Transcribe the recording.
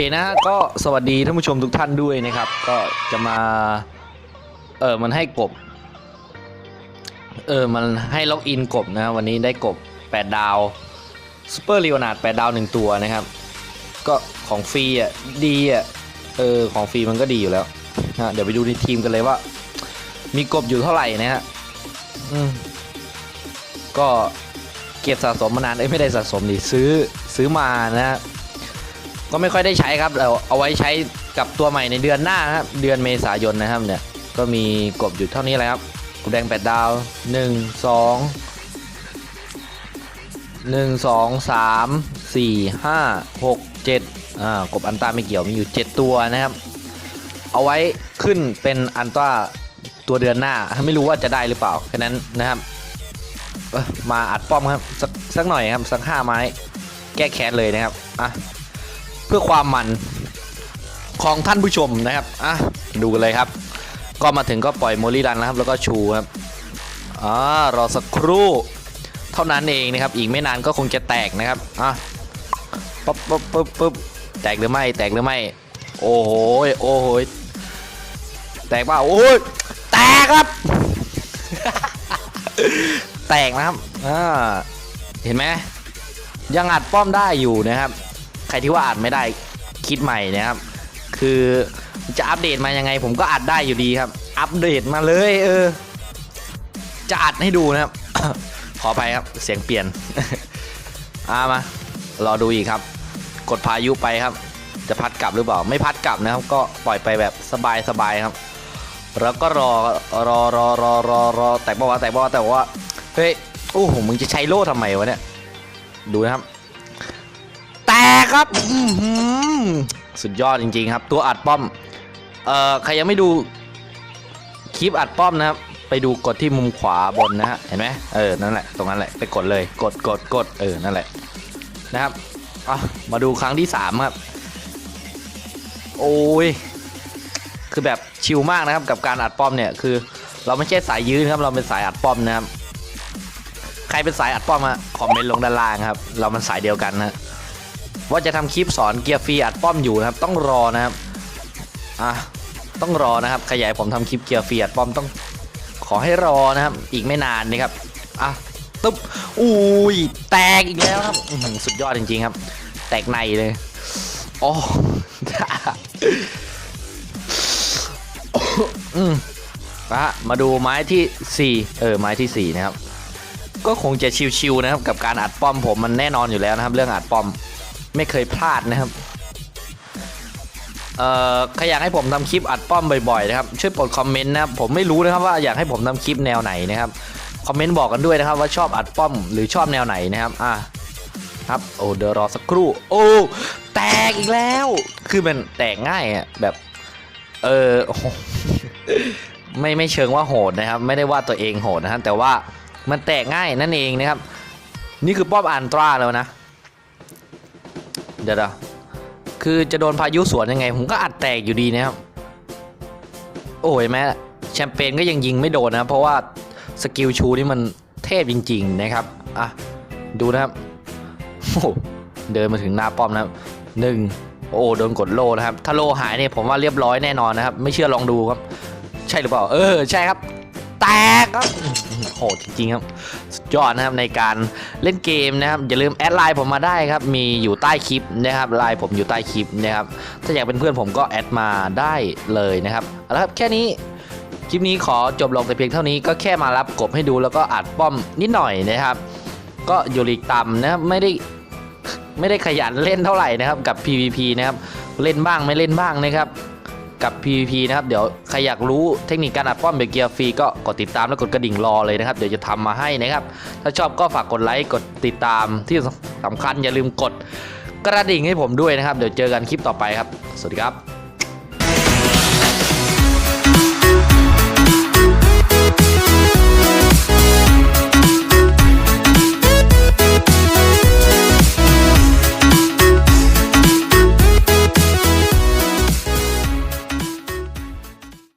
เคนะก็สวัสดีท่านผู้ชมทุกท่านด้วยนะครับ ก็จะมา เออมันให้กบ เออมันให้ล็อกอินกบนะวันนี้ได้กบ 8 ดาวซูเปอร์ลีโอนาร์ด8ดาว1ตัวนะครับ ก็ของฟรีอะดีอะเออของฟรีมันก็ดีอยู่แล้วนะเดี๋ยวไปดูในทีมกันเลยว่า มีกบอยู่เท่าไหร่นะฮะอืมก็เก็บสะสมมานานเอ้ยไม่ได้สะสมดิซื้อซื้อมานะฮะ ก็ไม่ค่อยได้ใช้ครับเราเอาไว้ใช้กับตัวใหม่ในเดือนหน้าครับเดือนเมษายนนะครับเนี่ยก็มีกบอยู่เท่านี้แหละครับกบแดงแปดดาว1 2 1 2 3 4 5 6 7อ่ากบอันต้าไม่เกี่ยวมีอยู่7ตัวนะครับ เอาไว้ขึ้นเป็นอันต้าตัวเดือนหน้า ไม่รู้ว่าจะได้หรือเปล่าแค่นั้นนะครับมาอัดป้อมครับสักสักหน่อยครับสักห้าไม้ แก้แค้นเลยนะครับอะ เพื่อความมันของท่านผู้ชมนะครับอะดูกันเลยครับ ก็มาถึงก็ปล่อยโมลี่รันนะครับ แล้วก็ชูครับอ่ารอสักครู่เท่านั้นเองนะครับ อีกไม่นานก็คงจะแตกนะครับอะปุ๊บปุ๊บปุ๊บปุ๊บแตกหรือไม่แตกหรือไม่ โอ้โหโอ้โหแตกป่าโอ้ยแตกครับ แตกนะครับอ่าเห็นไหมยังอัดป้อมได้อยู่นะครับ ใครที่ว่าอัดไม่ได้คิดใหม่นะครับ คือจะอัปเดตมายังไง ผมก็อัดได้อยู่ดีครับ อัปเดตมาเลยเออ จะอัดให้ดูนะครับ ขอไปครับเสียงเปลี่ยนอามา รอดูอีกครับ กดพายุไปครับ จะพัดกลับหรือเปล่า ไม่พัดกลับนะครับ ก็ปล่อยไปแบบสบายๆครับ แล้วก็รอรอรอรอรอรอแตกบอกว่าแตกบอกว่าแต่ว่าเฮ้ยโอ้โหมึงจะใช้โล่ทำไมวะเนี่ย ดูนะครับ ครับสุดยอดจริงๆครับ ตัวอัดป้อม เอ่อ ใครยังไม่ดูคลิปอัดป้อมนะครับ ไปดูกดที่มุมขวาบนนะฮะ เห็นไหมเออ นั่นแหละ ตรงนั้นแหละ ไปกดเลย กด กด กด เออ นั่นแหละ นะครับอะมาดูครั้งที่ 3 ครับ โอ้ย คือแบบชิลมากนะครับ กับการอัดป้อมเนี่ย คือ เราไม่ใช่สายยืนครับ เราเป็นสายอัดป้อมนะครับ ใครเป็นสายอัดป้อมอะคอมเมนต์ลงด้านล่างครับ เรามันสายเดียวกันนะ ว่าจะทำคลิปสอนเกียร์ฟรีอัดป้อมอยู่นะครับ ต้องรอนะครับอะต้องรอนะครับขยายผมทำคลิปเกียร์ฟรีอัดป้อมต้องขอให้รอนะครับ อีกไม่นานนะครับอะตุ๊บอุ้ยแตกอีกแล้วครับสุดยอดจริงๆครับ แตกในเลยโอ้อืมอะมาดูไม้ที่ 4 เออไม้ที่ 4 นะครับ ก็คงจะชิวๆนะครับ กับการอัดป้อมผมมันแน่นอนอยู่แล้วนะครับ เรื่องอัดป้อม ไม่เคยพลาดนะครับเอ่อใครอยากให้ผมทำคลิปอัดป้อมบ่อยๆนะครับช่วยกดคอมเมนต์นะครับผมไม่รู้นะครับว่าอยากให้ผมทำคลิปแนวไหนนะครับคอมเมนต์บอกกันด้วยนะครับ ว่าชอบอัดป้อมหรือชอบแนวไหนนะครับอะครับโอ้เดี๋ยวรอสักครู่ โอ้แตกอีกแล้ว คือมันแตกง่ายอะแบบเออไม่ไม่เชิงว่าโหดนะครับ ไม่ได้ว่าตัวเองโหดนะครับแต่ว่ามันแตกง่ายนั่นเองนะครับ นี่คือป้อมอันตราแล้วนะ เดี๋ยวนะคือจะโดนพายุสวนยังไง ผมก็อัดแตกอยู่ดีนะครับ โอ้ยแม่แชมเปญก็ยังยิงไม่โดนนะ เพราะว่าสกิลชูนี่มันเทพจริง ๆ นะครับ อะ ดูนะครับโอ้เดินมาถึงหน้าป้อมนะครับหนึ่งโอ้โดนกดโลนะครับ ถ้าโลหายเนี่ยผมว่าเรียบร้อยแน่นอนนะครับ ไม่เชื่อลองดูครับ ใช่หรือเปล่า เออ ใช่ครับ แตกครับ โหดจริงๆครับ สุดยอดนะครับในการเล่นเกมนะครับ อย่าลืมแอดไลน์ผมมาได้ครับ มีอยู่ใต้คลิปนะครับไลน์ผมอยู่ใต้คลิปนะครับ ถ้าอยากเป็นเพื่อนผมก็แอดมาได้เลยนะครับเอาละครับแค่นี้คลิปนี้ขอจบลงแต่เพียงเท่านี้ก็แค่มารับกบให้ดูแล้วก็อัดป้อมนิดหน่อยนะครับ ก็อยู่ลีกต่ำนะครับไม่ได้ไม่ได้ขยันเล่นเท่าไหร่นะครับกับ PVP นะครับเล่นบ้างไม่เล่นบ้างนะครับ กับ PVP นะครับ เดี๋ยวใครอยากรู้เทคนิคการอัดป้อมเบเกียร์ฟรีก็กดติดตามและกดกระดิ่งรอเลยนะครับ เดี๋ยวจะทำมาให้นะครับ ถ้าชอบก็ฝากกดไลค์กดติดตามที่สำคัญอย่าลืมกดกระดิ่งให้ผมด้วยนะครับ เดี๋ยวเจอกันคลิปต่อไปครับ สวัสดีครับ